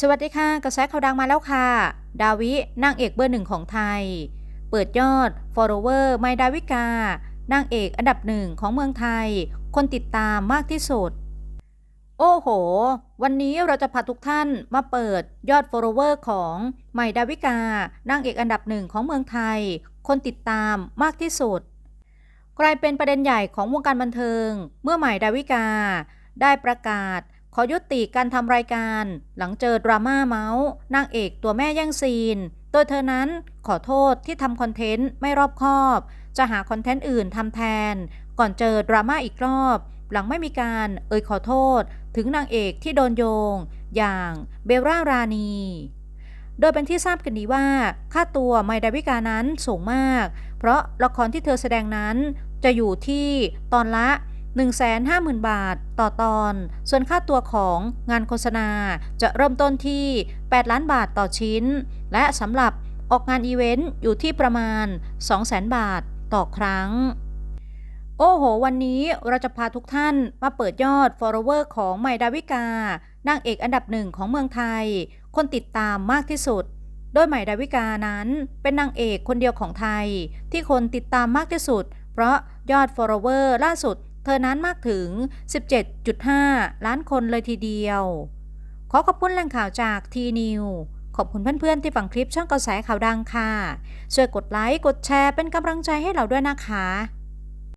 สวัสดีค่ะ กระแสข่าวดังมาแล้วค่ะ ดาวินางเอกเบอร์หนึ่งของไทย เปิดยอด follower ไมดาวิกานางเอกอันดับหนึ่งของเมืองไทย คนติดตามมากที่สุด โอ้โห วันนี้เราจะพาทุกท่านมาเปิดยอด follower ของไมดาวิกานางเอกอันดับหนึ่งของเมืองไทย คนติดตามมากที่สุด กลายเป็นประเด็นใหญ่ของวงการบันเทิง เมื่อใหม่ดาวิกา ได้ประกาศ ขอยุติการทำรายการหลังเจอดราม่าเมาส์นางเอกตัวแม่แย่งซีน โดยเธอนั้นขอโทษที่ทำคอนเทนต์ไม่รอบคอบ จะหาคอนเทนต์อื่นทำแทน ก่อนเจอดราม่าอีกรอบ หลังไม่มีการเอ่ยขอโทษ ถึงนางเอกที่โดนโยง อย่างเบลล่ารานี โดยเป็นที่ทราบกันดีว่า ค่าตัวไมดาวิกานั้นสูงมาก เพราะละครที่เธอแสดงนั้นจะอยู่ที่ตอนละ 150,000 บาทต่อตอน ส่วนค่าตัวของงานโฆษณาจะเริ่มต้นที่ 8 ล้านบาทต่อชิ้น และสำหรับออกงานอีเวนต์อยู่ที่ประมาณ 200,000 บาทต่อครั้ง โอ้โห วันนี้เราจะพาทุกท่านมาเปิดยอด follower ของไมดาวิกานางเอกอันดับหนึ่งของเมืองไทย คนติดตามมากที่สุด โดยใหม่ดาวิกานั้นเป็นนางเอกคนเดียวของไทย ที่คนติดตามมากที่สุด เพราะยอด follower ล่าสุด เธอนั้นมากถึง 17.5 ล้านคนเลยทีเดียว ขอขอบคุณแหล่งข่าวจากทีนิวขอบคุณเพื่อนๆที่ฟังคลิปช่องกระแสข่าวดังค่ะ ช่วยกดไลค์ กดแชร์เป็นกำลังใจให้เราด้วยนะคะ